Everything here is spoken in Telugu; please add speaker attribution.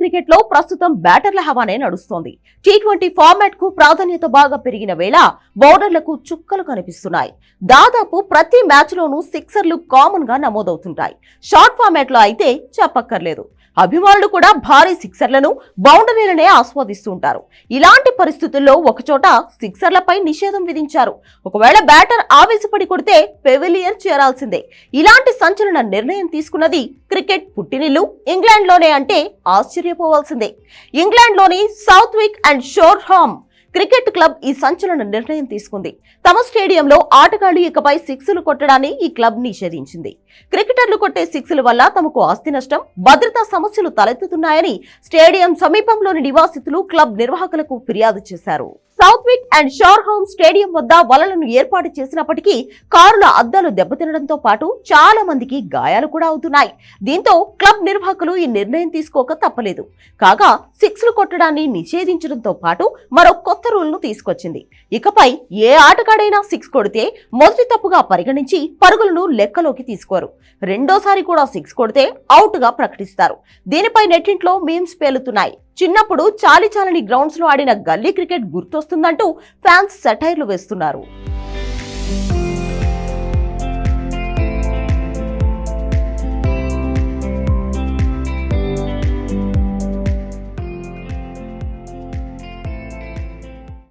Speaker 1: క్రికెట్లో ప్రస్తుతం బ్యాటర్ల హవానే నడుస్తోంది. టీ ట్వంటీ ఫార్మాట్కు ప్రాధాన్యత బాగా పెరిగిన వేళ బౌలర్లకు చుక్కలు కనిపిస్తున్నాయి. దాదాపు ప్రతి మ్యాచ్ లోనూ సిక్సర్లు కామన్గా నమోదవుతుంటాయి. షార్ట్ ఫార్మాట్లో అయితే చెప్పక్కర్లేదు. అభిమానులు కూడా భారీ సిక్సర్లను బౌండరీలనే ఆస్వాదిస్తూ ఉంటారు. ఇలాంటి పరిస్థితుల్లో ఒకచోట సిక్సర్లపై నిషేధం విధించారు. ఒకవేళ బ్యాటర్ ఆవేశపడి కొడితే పెవిలియన్ చేరాల్సిందే. ఇలాంటి సంచలన నిర్ణయం తీసుకున్నది క్రికెట్ పుట్టినిల్లు. ఇంగ్లాండ్లోనే అంటే ఆశ్చర్యపోవాల్సిందే. ఇంగ్లాండ్లోని Southwick and Shoreham cricket club ఈ సంచలన నిర్ణయం తీసుకుంది. తమ స్టేడియంలో ఆటగాళ్ళు ఇకపై సిక్స్లు కొట్టడాన్ని ఈ క్లబ్ నిషేధించింది. క్రికెటర్లు కొట్టే సిక్స్ల వల్ల తమకు ఆస్తి నష్టం భద్రతా సమస్యలు తలెత్తుతున్నాయని స్టేడియం సమీపంలోని నివాసితులు క్లబ్ నిర్వాహకులకు ఫిర్యాదు చేశారు. Southwick and Shoreham stadium వద్ద వలలను ఏర్పాటు చేసినప్పటికీ కారుల అద్దాలు దెబ్బతినడంతో పాటు చాలా మందికి గాయాలు కూడా అవుతున్నాయి. దీంతో క్లబ్ నిర్వాహకులు ఈ నిర్ణయం తీసుకోక తప్పలేదు. కాగా సిక్స్లు కొట్టడాన్ని నిషేధించడంతో పాటు మరో కొత్త రూల్ను తీసుకొచ్చింది. ఇకపై ఏ ఆటగాడైనా సిక్స్ కొడితే మొదటి తప్పుగా పరిగణించి పరుగులను లెక్కలోకి తీసుకోరు. రెండోసారి కూడా సిక్స్ కొడితే అవుట్గా ప్రకటిస్తారు. దీనిపై నెట్టింట్లో మీమ్స్ పేలుతున్నాయి. చిన్నప్పుడు చాలి చాలని గ్రౌండ్స్లో ఆడిన గల్లీ క్రికెట్ గుర్తొస్తుందంటూ ఫ్యాన్స్ సెటైర్లు వేస్తున్నారు.